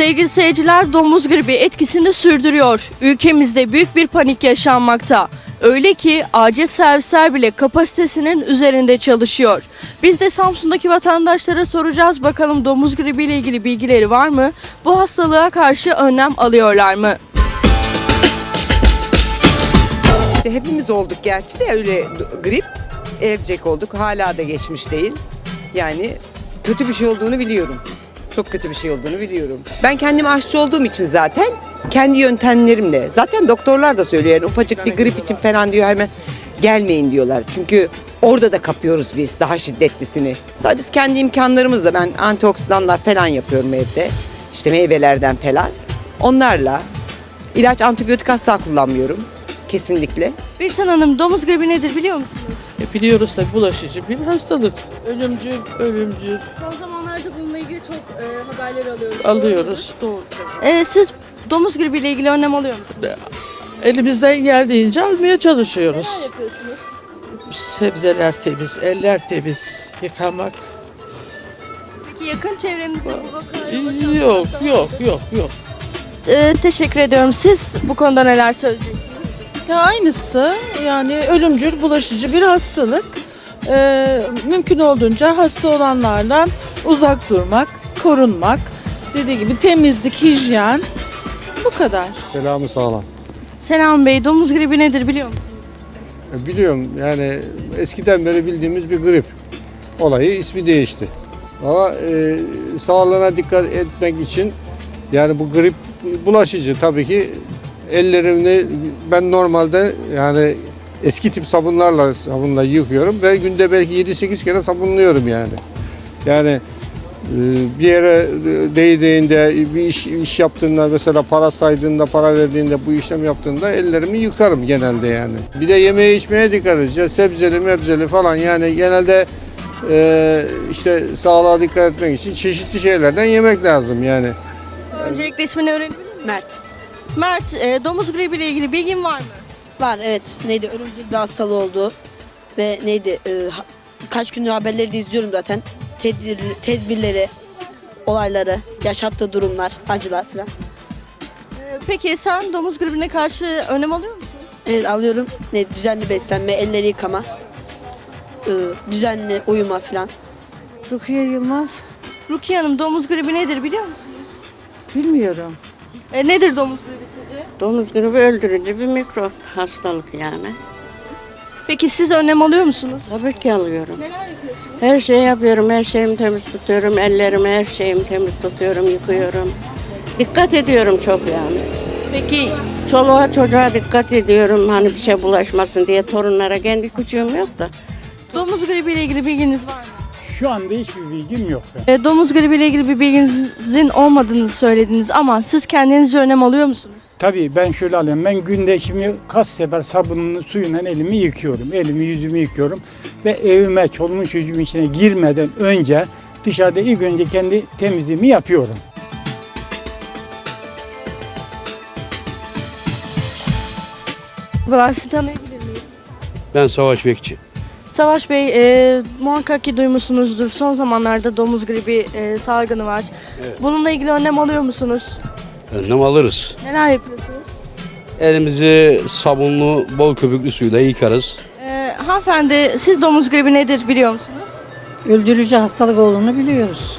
Sevgili seyirciler domuz gribi etkisini sürdürüyor. Ülkemizde büyük bir panik yaşanmakta. Öyle ki acil servisler bile kapasitesinin üzerinde çalışıyor. Biz de Samsun'daki vatandaşlara soracağız bakalım domuz gribi ile ilgili bilgileri var mı? Bu hastalığa karşı önlem alıyorlar mı? İşte hepimiz olduk gerçi de öyle grip evcek olduk. Hala da geçmiş değil. Yani kötü bir şey olduğunu biliyorum. Çok kötü bir şey olduğunu biliyorum. Ben kendim aşçı olduğum için zaten kendi yöntemlerimle. Zaten doktorlar da söylüyor yani ufacık bir grip için falan diyor hemen gelmeyin diyorlar. Çünkü orada da kapıyoruz biz daha şiddetlisini. Sadece kendi imkanlarımızla ben antioksidanlar falan yapıyorum evde. İşte meyvelerden falan. Onlarla ilaç antibiyotik asla kullanmıyorum. Kesinlikle. Birtan Hanım domuz gribi nedir biliyor musunuz? E biliyoruz tabii bulaşıcı bir hastalık. Ölümcül, ölümcül Son ilgili çok e, haberler alıyoruz. alıyoruz. Doğru. E, siz domuz gribi ile ilgili önlem alıyor musunuz? Elimizden geldiğince almaya çalışıyoruz. Yapıyorsunuz? Sebzeler temiz, eller temiz, yıkamak. Peki yakın çevrenizde bu vakayı Yok, yok, yok, yok. Ee, teşekkür ediyorum. Siz bu konuda neler söyleyeceksiniz? Ya aynısı yani ölümcül, bulaşıcı bir hastalık. Ee, mümkün olduğunca hasta olanlarla uzak durmak, korunmak. Dediği gibi temizlik, hijyen bu kadar. Selamı sağlam. Selam Bey, domuz gribi nedir biliyor musunuz? E, Biliyorum yani eskiden beri bildiğimiz bir grip. Olayı ismi değişti. Ama e, sağlığına dikkat etmek için yani bu grip bulaşıcı tabii ki ellerimni ben normalde yani eski tip sabunlarla sabunla yıkıyorum ve günde belki 7-8 kere sabunluyorum yani. Yani bir yere değdiğinde, bir iş, iş yaptığında mesela para saydığında, para verdiğinde, bu işlem yaptığında ellerimi yıkarım genelde yani. Bir de yemeğe içmeye dikkat edeceğiz. Sebzeli, mebzeli falan yani genelde e, işte sağlığa dikkat etmek için çeşitli şeylerden yemek lazım yani. Öncelikle ismini öğrenebilir miyim? Mert. Mert, e, domuz gribi ile ilgili bilgin var mı? Var evet. Neydi ölümcül bir hastalığı oldu. Ve neydi e, kaç gündür haberleri de izliyorum zaten. Tedbir, tedbirleri, olayları, yaşattığı durumlar, acılar falan. E, peki sen domuz gribine karşı önlem alıyor musun? Evet alıyorum. Ne düzenli beslenme, elleri yıkama. e, düzenli uyuma falan. Rukiye Yılmaz Rukiye Hanım, domuz gribi nedir biliyor musunuz? bilmiyorum. E, nedir domuz gribi sizce? Domuz gribi öldürücü bir mikrop hastalık yani. Peki siz önlem alıyor musunuz? Tabii ki alıyorum. Neler yapıyorsunuz? Her şeyi yapıyorum, her şeyimi temiz tutuyorum, ellerimi her şeyimi temiz tutuyorum, yıkıyorum. Dikkat ediyorum çok yani. Peki Çoluğa çocuğa dikkat ediyorum hani bir şey bulaşmasın diye torunlara kendi küçüğüm yok da. domuz gribi ile ilgili bilginiz var mı? Şu anda hiçbir bilgim yok. E, domuz gribi ile ilgili bir bilginizin olmadığını söylediniz ama siz kendinizce önlem alıyor musunuz? Tabii ben şöyle alıyorum. Ben günde şimdi kaç sefer sabunlu suyla elimi yıkıyorum. Elimi yüzümü yıkıyorum. Ve evime çoluğumun çocuğumun içine girmeden önce dışarıda ilk önce kendi temizliğimi yapıyorum. Bulaşıcı tanıyabilir miyiz? Ben Savaş Bekçi. Savaş Bey, e, muhakkak ki duymuşsunuzdur. Son zamanlarda domuz gribi e, salgını var. Bununla ilgili önlem alıyor musunuz? Önlem alırız. Neler yapıyorsunuz? Elimizi sabunlu, bol köpüklü suyla yıkarız. E, hanımefendi, siz domuz gribi nedir biliyor musunuz? öldürücü hastalık olduğunu biliyoruz.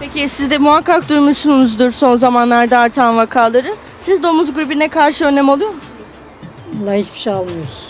Peki siz de muhakkak duymuşsunuzdur son zamanlarda artan vakaları. Siz domuz gribine karşı önlem alıyor musunuz? Vallahi hiçbir şey almıyoruz.